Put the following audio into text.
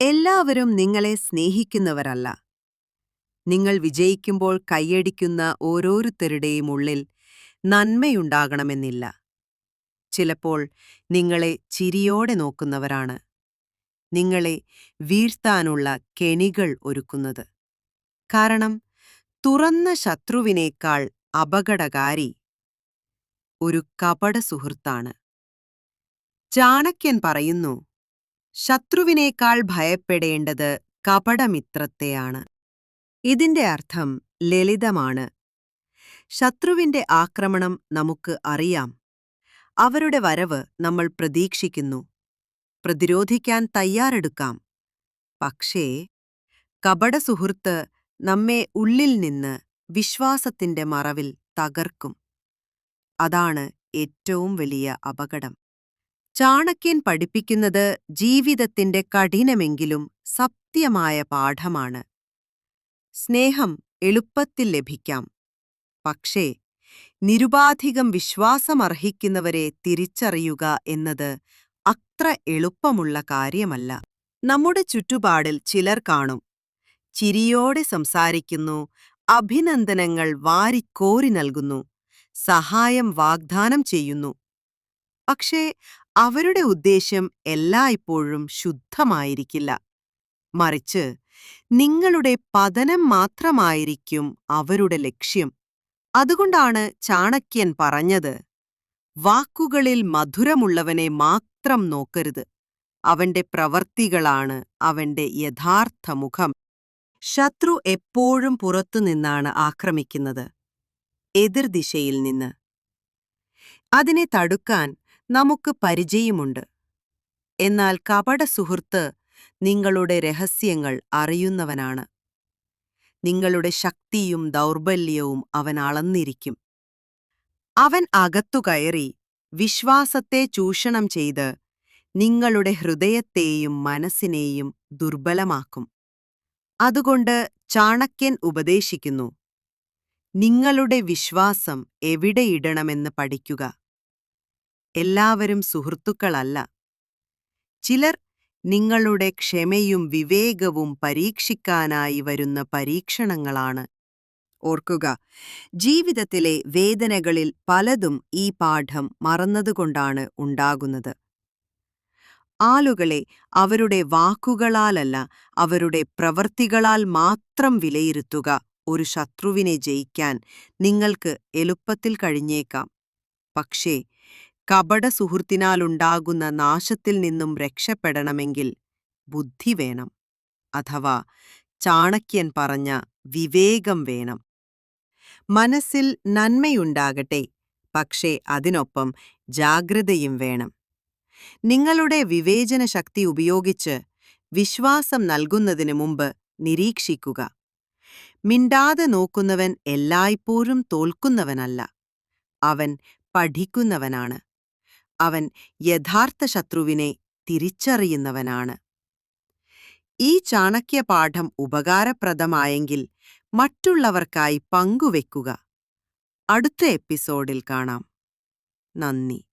എല്ലാവരും നിങ്ങളെ സ്നേഹിക്കുന്നവരല്ല. നിങ്ങൾ വിജയിക്കുമ്പോൾ കൈയടിക്കുന്ന ഓരോരുത്തരുടെയും ഉള്ളിൽ നന്മയുണ്ടാകണമെന്നില്ല. ചിലപ്പോൾ നിങ്ങളെ ചിരിയോടെ നോക്കുന്നവരാണ്. നിങ്ങളെ വീഴ്ത്താനുള്ള കെണികൾ ഒരുക്കുന്നത്. കാരണം തുറന്ന ശത്രുവിനേക്കാൾ അപകടകാരി ഒരു കപട സുഹൃത്താണ്. ചാണക്യൻ പറയുന്നു ശത്രുവിനേക്കാൾ ഭയപ്പെടേണ്ടത് കപടമിത്രത്തെയാണ്. ഇതിന്റെ അർത്ഥം ലളിതമാണ്. ശത്രുവിന്റെ ആക്രമണം നമുക്ക് അറിയാം. അവരുടെ വരവ് നമ്മൾ പ്രതീക്ഷിക്കുന്നു. പ്രതിരോധിക്കാൻ തയ്യാറെടുക്കാം. പക്ഷേ കപടസുഹൃത്ത് നമ്മെ ഉള്ളിൽ നിന്ന് വിശ്വാസത്തിന്റെ മറവിൽ തകർക്കും. അതാണ് ഏറ്റവും വലിയ അപകടം. ചാണക്യൻ പഠിപ്പിക്കുന്നത് ജീവിതത്തിന്റെ കഠിനമെങ്കിലും സത്യമായ പാഠമാണ്. സ്നേഹം എളുപ്പത്തിൽ ലഭിക്കാം. പക്ഷേ നിരുപാധികം വിശ്വാസമർഹിക്കുന്നവരെ തിരിച്ചറിയുക എന്നത് അത്ര എളുപ്പമുള്ള കാര്യമല്ല. നമ്മുടെ ചുറ്റുപാടിൽ ചിലർ കാണും. ചിരിയോടെ സംസാരിക്കുന്നു അഭിനന്ദനങ്ങൾ വാരിക്കോരി നൽകുന്നു സഹായം വാഗ്ദാനം ചെയ്യുന്നു. പക്ഷേ അവരുടെ ഉദ്ദേശ്യം എല്ലായ്പ്പോഴും ശുദ്ധമായിരിക്കില്ല. മറിച്ച് നിങ്ങളുടെ പതനം മാത്രമായിരിക്കും അവരുടെ ലക്ഷ്യം. അതുകൊണ്ടാണ് ചാണക്യൻ പറഞ്ഞത് വാക്കുകളിൽ മധുരമുള്ളവനെ മാത്രം നോക്കരുത്. അവന്റെ പ്രവർത്തികളാണ് അവന്റെ യഥാർത്ഥ മുഖം. ശത്രു എപ്പോഴും പുറത്തുനിന്നാണ് ആക്രമിക്കുന്നത്. എതിർദിശയിൽ നിന്ന്. അതിനെ തടുക്കാൻ നമുക്ക് പരിചയമുണ്ട്. എന്നാൽ കപട സുഹൃത്ത് നിങ്ങളുടെ രഹസ്യങ്ങൾ അറിയുന്നവനാണ്. നിങ്ങളുടെ ശക്തിയും ദൗർബല്യവും അവൻ അളന്നിരിക്കും. അവൻ അകത്തുകയറി വിശ്വാസത്തെ ചൂഷണം ചെയ്ത് നിങ്ങളുടെ ഹൃദയത്തെയും മനസ്സിനെയും ദുർബലമാക്കും. അതുകൊണ്ട് ചാണക്യൻ ഉപദേശിക്കുന്നു നിങ്ങളുടെ വിശ്വാസം എവിടെയിടണമെന്ന് പഠിക്കുക. എല്ലാവരും സുഹൃത്തുക്കളല്ല. ചിലർ നിങ്ങളുടെ ക്ഷമയും വിവേകവും പരീക്ഷിക്കാനായി വരുന്ന പരീക്ഷണങ്ങളാണ്. ഓർക്കുക ജീവിതത്തിലെ വേദനകളിൽ പലതും ഈ പാഠം മറന്നതുകൊണ്ടാണ് ഉണ്ടാകുന്നത്. ആളുകളെ അവരുടെ വാക്കുകളാലല്ല അവരുടെ പ്രവൃത്തികളാൽ മാത്രം വിലയിരുത്തുക ഒരു ശത്രുവിനെ ജയിക്കാൻ നിങ്ങൾക്ക് എളുപ്പത്തിൽ കഴിഞ്ഞേക്കാം. പക്ഷേ കപട സുഹൃത്തിനാലുണ്ടാകുന്ന നാശത്തിൽ നിന്നും രക്ഷപ്പെടണമെങ്കിൽ ബുദ്ധി വേണം അഥവാ ചാണക്യൻ പറഞ്ഞ വിവേകം വേണം. മനസ്സിൽ നന്മയുണ്ടാകട്ടെ പക്ഷേ അതിനൊപ്പം ജാഗ്രതയും വേണം. നിങ്ങളുടെ വിവേചന ശക്തി ഉപയോഗിച്ച് വിശ്വാസം നൽകുന്നതിനു മുമ്പ് നിരീക്ഷിക്കുക. മിണ്ടാതെ നോക്കുന്നവൻ എല്ലായ്പ്പോഴും തോൽക്കുന്നവനല്ല അവൻ പഠിക്കുന്നവനാണ്. അവൻ യഥാർത്ഥ ശത്രുവിനെ തിരിച്ചറിയുന്നവനാണ്. ഈ ചാണക്യപാഠം ഉപകാരപ്രദമായെങ്കിൽ മറ്റുള്ളവർക്കായി പങ്കുവെക്കുക. അടുത്ത എപ്പിസോഡിൽ കാണാം. നന്ദി.